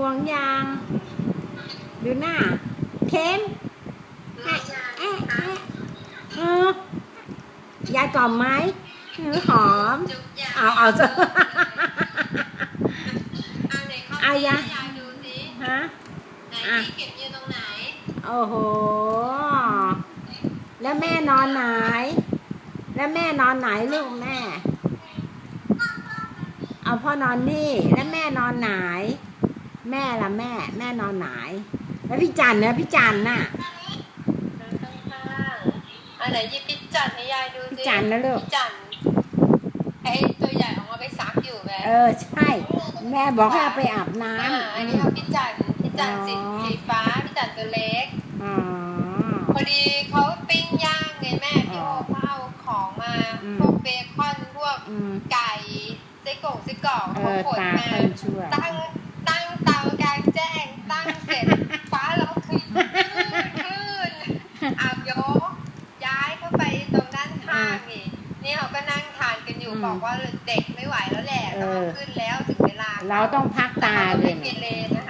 ง่วงยังดูหน้าเค้นไม่ใช่เอ๊ะเอ๊ะเออยายกล่อมไหมหรือหอมจุ๊บยาเอาเอาซะเอาไหนเขาเอายะยายดูสิฮะไหนอะที่เข็มอยู่ตรงไหนโอ้โห แล้วแม่นอนไหน แล้วแม่นอนไหนลูกแม่ เอาพ่อนอนนี่ แล้วแม่นอนไหน แม่ล่ะแม่ แม่นอนไหนแล้วพี่จันนะพี่จันน่ะข้างๆอันไหนหยิบพี่จันให้ยายดูสิพี่จันนะลูกพี่จันไอ้ตัวใหญ่ออกมาไปซักอยู่แม่เออใช่ แม่บอกให้เอาไปอาบน้อ่าำอันนี้เอาพี่จันพี่จันสีอ๋อสีฟ้าพี่จันตัวเล็กอ๋อ พอดีเขาปิ้งย่างไงแม่อ๋พี่อโอเขาเอาของมาอืม พวกเบคอนพวกอืมไก่ไส้กรอกไส้กรอกเอเขาอขนตามาคนช่วยตั้งตั้งเตากลางแจ้ง ตั้งเสร็จ ฟ้าร้องคลื่นคลื่นอาบยกย้ายเข้าไปตรงด้านข้างนี่นี่เขาก็นั่งทานกันอยู่ อืม บอกว่าเด็กไม่ไหวแล้วแหละเอต้องอเอาขึ้นแล้วถึงเวลาเราต้องพักตาเขาเลไม่ยเกเนี่ยเรนะคะ